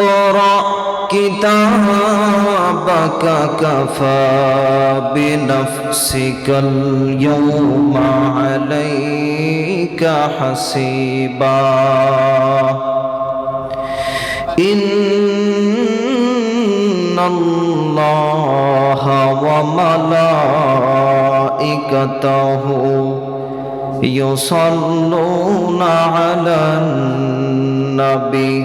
اقرأ كتابك كفى بنفسك اليوم عليك حسيبا. إن الله وملائكته يصلون على النبي.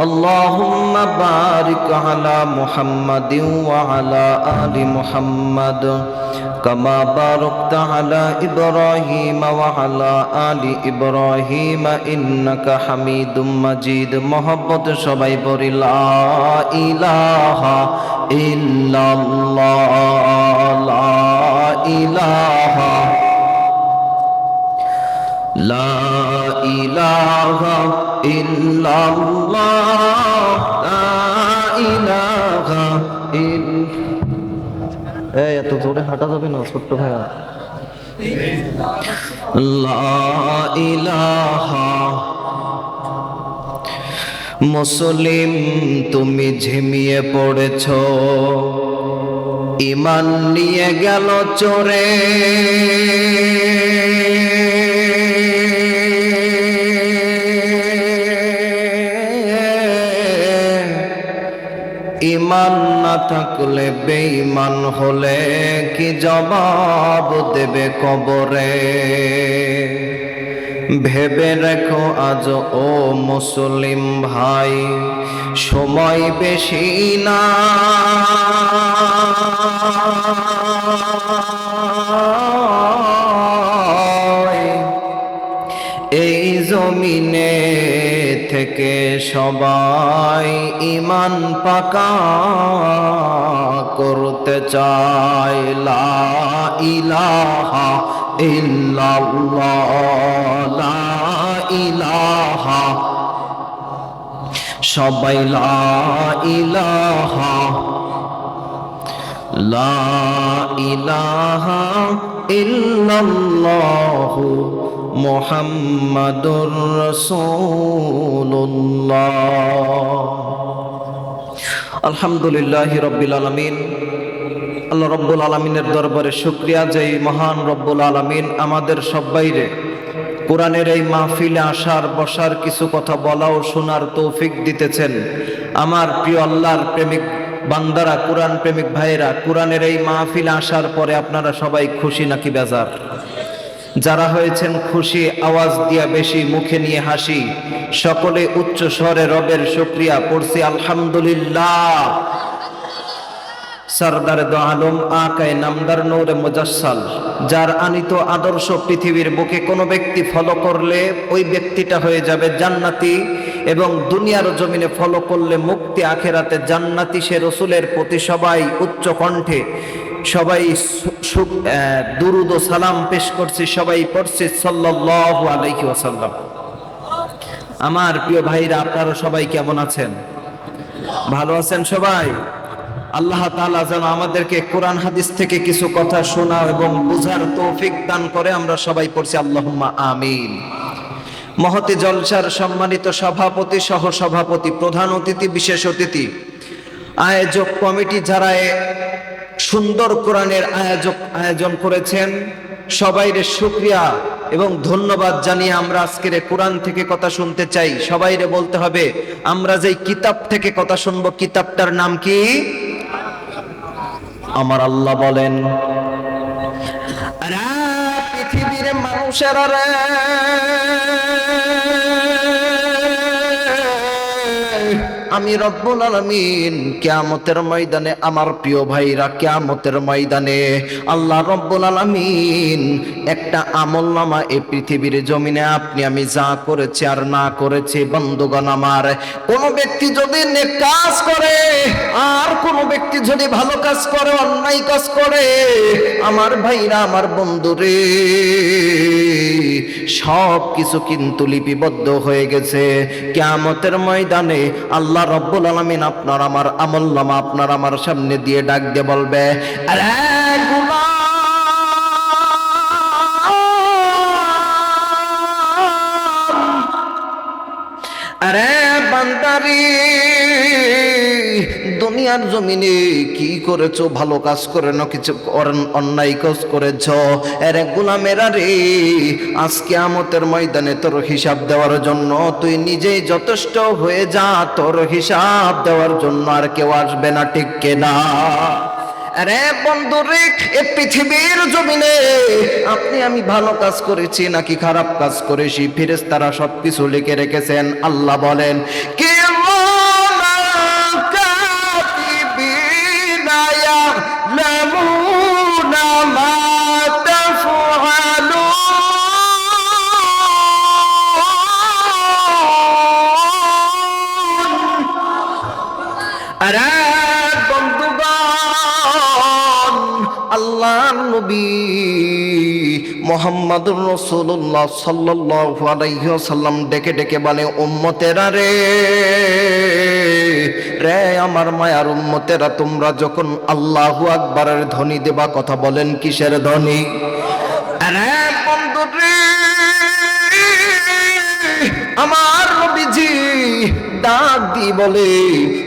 اللهم بارك على محمد وعلى آل محمد كما باركت على إبراهيم وعلى آل إبراهيم إنك حميد مجيد محبت সবাই পড়ি লা ইলাহা ইল্লাল্লাহ লা ইলাহা লা ইলাহা ইল্লাল্লাহ, লা ইলাহা ইল। এই, এত জোরে হাঁটা যাবে না, ছোট্ট ভাইয়া। মুসলিম, তুমি ঝিমিয়ে পড়েছ। ইমান নিয়ে গেল চোরে। থাকলে বেঈমান হলে কি জবাব দেবে কবরে? ভেবে রেখো আজ ও মুসলিম ভাই, সময় বেশি না। এই জমিনে থেকে সবাই ইমান পাকা করতে লা ইলাহা লা ইলাহা। সবাই লা ইলাহা। লা ইলাহা ইল্লাল্লাহু। মুহাম্মাদুর রাসূলুল্লাহ। আলহামদুলিল্লাহ রব্বিল আলামিন। আল্লাহ রব্বুল আলমিনের দরবারে শুক্রিয়া যে মহান রব্বুল আলমিন আমাদের সবাইরে কোরআনের এই মাহফিলে আসার, বসার কিছু কথা বলা ও শোনার তৌফিক দিতেছেন। আমার প্রিয় আল্লাহর প্রেমিক বান্দারা, কোরআন প্রেমিক ভাইয়েরা, কোরআনের এই মাহফিলে আসার পরে আপনারা সবাই খুশি নাকি বেজার? যারা হয়েছেন খুশি, আওয়াজ দিয়া বেশি, মুখে নিয়ে হাসি। সকলে উচ্চ স্বরে রবের শুক্রিয়া পড়ছি, আলহামদুলিল্লাহ। সরদার দো আলম আকায় নামদার নৌরে মুজাসসাল, যার আনিত আদর্শ পৃথিবীর বুকে কোনো ব্যক্তি ফলো করলে ওই ব্যক্তিটা হয়ে যাবে জান্নাতি এবং দুনিয়ার জমিনে ফলো করলে মুক্তি, আখেরাতে জান্নাতি সে রসুলের প্রতি সবাই উচ্চ কণ্ঠে সবাই দুরুদ ও সালাম পেশ করছি সবাই পড়ছে সাল্লাল্লাহু আলাইহি ওয়াসাল্লাম। আমার প্রিয় ভাইরা, আপনারা সবাই কেমন আছেন? ভালো আছেন সবাই? আল্লাহ তাআলা যেন আমাদেরকে কোরআন হাদিস থেকে কিছু কথা শোনা এবং বোঝার তৌফিক দান করে আমরা সবাই পড়ছি। আল্লাহুম্মা আমিন। মহতি জলসার সম্মানিত সভাপতি সহ সভাপতি প্রধান অতিথি, বিশেষ অতিথি, আয়োজক কমিটি যারা সুন্দর কোরআনের আয়োজক আয়োজন করেছেন। সবাইরে শুক্রিয়া এবং ধন্যবাদ জানিয়ে আমরা আজকের কোরআন থেকে কথা শুনতে চাই। সবাইরে বলতে হবে, আমরা যেই কিতাব থেকে কথা শুনব, কিতাবটার নাম কি? আমার আল্লাহ বলেন পৃথিবীর মানুষেরা আমি রব্বুল আলামিন কেয়ামতের ময়দানে আমার প্রিয় ভাইরা কেয়ামতের ময়দানে আল্লাহ রব্বুল আলামিন একটা আমল নামা এই পৃথিবীর জমিনে আপনি, আমি যা করেছি আর না করেছি, বন্ধুগণ আমার, কোন ব্যক্তি যদি কাজ করে, আর কোন ব্যক্তি যদি ভালো কাজ করে, অন্যায় কাজ করে, আমার ভাইরা, আমার বন্ধুরে সব কিছু কিন্তু লিপিবদ্ধ হয়ে গেছে। কিয়ামতের ময়দানে আল্লাহ রব্বুল আলমিন আপনার আমার আমল লামা আপনার আমার সামনে দিয়ে ডাক দিয়ে বলবে, আরে আরে বান্দারি দুনিয়ার জমিনে কি করেছ? ভালো কাজ করে না কিছু অন্যায় কাজ করেছ। এর গোলামেরা রে আজকে আমতের ময়দানে তোর হিসাব দেওয়ার জন্য তুই নিজেই যথেষ্ট হয়ে যা, তোর হিসাব দেওয়ার জন্য আর কেউ আসবে না, ঠিক কেনা? আরে বন্ধু রে, এ পৃথিবীর জমিনে আপনি আমি ভালো কাজ করেছি নাকি খারাপ কাজ করেছি? ফেরেশতারা সবকিছু লিখে রেখেছেন, আল্লাহ বলেন, কে নবী মোহাম্মদুর রসুল্লাহ সাল্লাল্লাহু আলাইহি ডেকে ডেকে বলে, উম্মতেরা রে রে আমার মায়ার উম্মতেরা, তোমরা যখন আল্লাহু আকবারের ধ্বনি দেবা কথা বলেন কিসের ধ্বনি? আমার নবীজি ডাক দি বলে,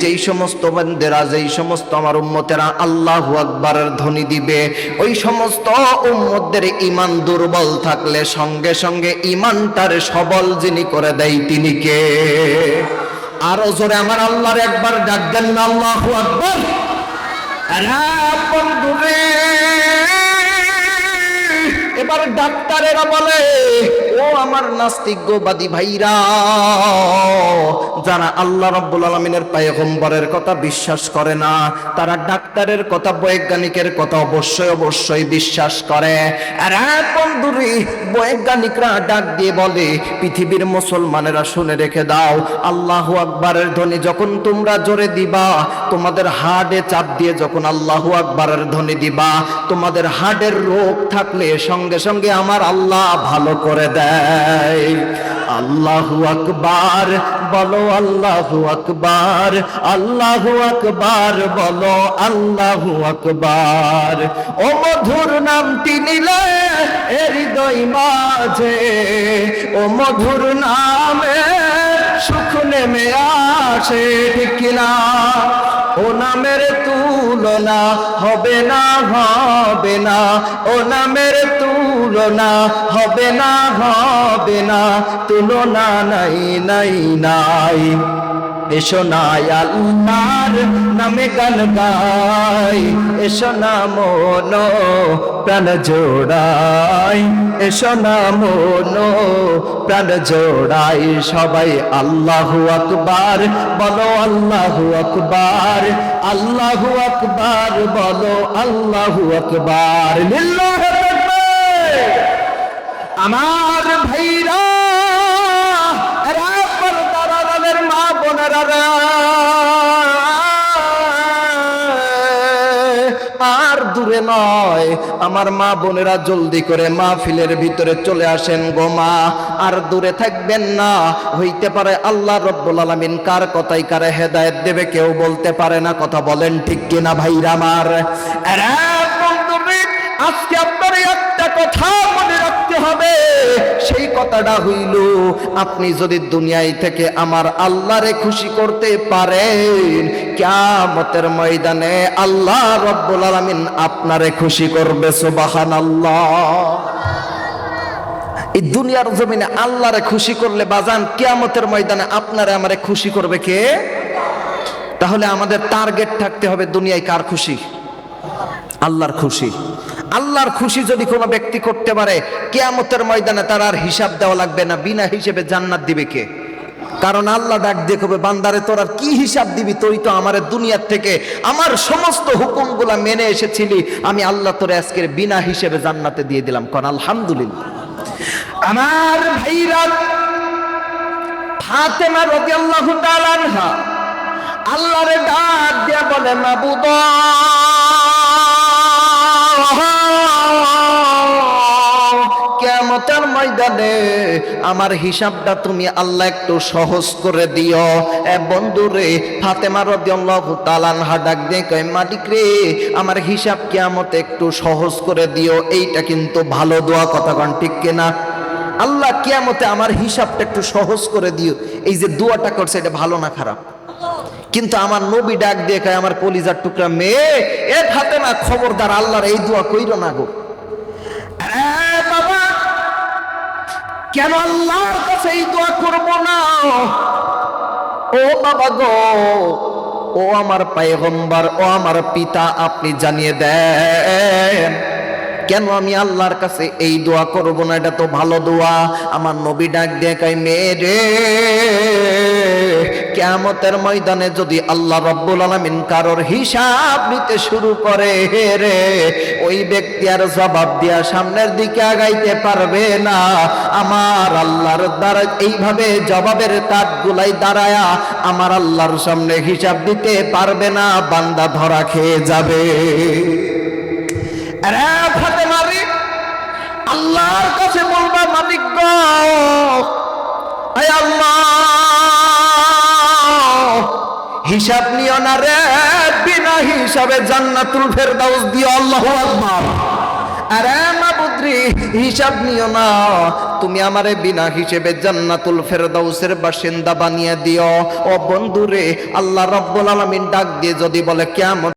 যেই সমস্ত বান্দেরা, যেই সমস্ত আমার উম্মতেরা আল্লাহু আকবারের ধ্বনি দিবে, ওই সমস্ত উম্মতদের ইমান দুর্বল থাকলে সঙ্গে সঙ্গে ইমানটার সবল যিনি করে দেয় তিনি কে? আরও জোরে আমার আল্লাহর একবার ডাক দেন না, আল্লাহু আকবার। বন্ধুরে এবার ডাক্তারেরা বলে ও আমার নাস্তিকবাদী ভাইরা, যারা আল্লাহ রাব্বুল আলামিনের পায়গম্বরের কথা বিশ্বাস করে না, তারা ডাক্তারের কথা, বৈজ্ঞানিকের কথা অবশ্যই অবশ্যই বিশ্বাস করে। আর বন্ধুরি বৈজ্ঞানিকরা ডাক দিয়ে বলে, পৃথিবীর মুসলমানেরা শুনে রেখে দাও, আল্লাহু আকবারের ধ্বনি যখন তোমরা জোরে দিবা, তোমাদের হার্টে চাপ দিয়ে যখন আল্লাহু আকবারের ধ্বনি দিবা, তোমাদের হার্টের রোগ থাকলে সঙ্গে সঙ্গে আমার আল্লাহ ভালো করে দেয়। আল্লাহু আকবার, বলো আল্লাহু আকবার আল্লাহু আকবার, বলো আল্লাহু আকবার। ও মধুর নামটি নিলে হৃদয় মাঝে, ও মধুর নামে সুখ নেমে আসে, ঠিক কিনা? নামের তুলনা হবে না হবে না। ও নামের তুলনা হবে না হবে না। তুলনা নাই নাই নাই। এসো না আল্লাহর নামে গান গাই এসো না মন প্রাণ জোড়াই, এসো না মন প্রাণ জোড়াই, সবাই আল্লাহু আকবার, বলো আল্লাহু আকবার আল্লাহু আকবার, বলো আল্লাহু আকবার। আমার ভাইরা বোনেরা আর দূরে নয়, আমার মা বোনেরা জলদি করে ভিতরে চলে আসেন আর দূরে থাকবেন না, হইতে পারে আল্লাহ রব্বুল আলামিন কার কথাই কারে হেদায়েত দেবে, কেউ বলতে পারে না, কথা বলেন ঠিক কিনা ভাইরা আমার। আজকে এই একটা কথা মনে রাখতে হবে কথাটা হইল, আপনি যদি দুনিয়ায় থেকে আমার আল্লাহরে খুশি করতে পারেন, কিয়ামতের ময়দানে আল্লাহ রব্বুল আলামিন আপনারে খুশি করবে, সুবহানাল্লাহ। এই দুনিয়ার জমিনে আল্লাহরে খুশি করলে বাজান, কিয়ামতের ময়দানে আপনারে আমারে খুশি করবে কে? তাহলে আমাদের টার্গেট থাকতে হবে দুনিয়ায় কার খুশি? আল্লাহর খুশি। আল্লাহর খুশি যদি কোনো ব্যক্তি করতে পারে, কেয়ামতের ময়দানে তার আর হিসাব দেওয়া লাগবে না, বিনা হিসেবে জান্নাত দিবে কে? কারণ আল্লাহ ডাক দিয়ে কবে, বান্দারে তোর আর কি হিসাব দিবি? তুই তো আমার দুনিয়ার থেকে আমার সমস্ত হুকুমগুলা মেনে এসেছিলি, আমি আল্লাহ তোরে আজকের বিনা হিসেবে জান্নাতে দিয়ে দিলাম। কারণ আলহামদুলিল্লাহ। আমার ভাইরা ফাতেমা রাদিয়াল্লাহু তাআলা আল্লাহরে ডাক দিয়া বলে, মাবুদ ময়দানে আমার হিসাবটা তুমি আল্লাহ একটু সহজ করে দিও। এ বন্ধুরে ফাতেমা রাদিয়াল্লাহু তাআলা আনহা ডাক দিয়ে কয়, মালিক রে, আমার হিসাব কিয়ামতে একটু সহজ করে দিও, এইটা কিন্তু ভালো দোয়া কথা কন, ঠিক কিনা? আল্লাহ কিয়ামতে আমার হিসাবটা একটু সহজ করে দিও। এই যে দোয়াটা করছে, এটা ভালো না খারাপ? কিন্তু আমার নবী ডাক দিয়ে কয়, আমার কলিজার টুকরা মেয়ে, এ ফাতেমা, খবরদার, আল্লাহর এই দোয়া কইরো না গো। কেন আল্লাহর কাছে এই দোয়া করব না? ও বাবা গো, ও আমার পায়গম্বর, ও আমার পিতা, আপনি জানিয়ে দেন। কেন আমি আল্লাহর কাছে এই দোয়া করব না? এটা তো ভালো দোয়া। আমার নবী ডাক কয়, মেয়ে রে কেয়ামতের ময়দানে যদি আল্লাহ রব্বুল আলমিন কারোর হিসাব নিতে শুরু করে, রে, ওই ব্যক্তি আর জবাব দিয়া সামনের দিকে আগাইতে পারবে না। আমার আল্লাহর দ্বারা এইভাবে জবাবের কাঠ গুলাই দাঁড়ায়া আমার আল্লাহর সামনে হিসাব দিতে পারবে না, বান্দা ধরা খেয়ে যাবে। আল্লাহর কাছে বলবা, মালিক গো হিসাব নিও না রে, বিনা হিসাবে জান্নাতুল ফেরদাউস দিও, আল্লাহু আকবার। আরে মাবুদ্রি, হিসাব নিও না, তুমি আমারে বিনা হিসেবে জান্নাতুল ফেরদাউসের বাসিন্দা বানিয়ে দিও। ও বন্ধুরে, আল্লাহ রাব্বুল আলামিন ডাক দিয়ে যদি বলে কেমন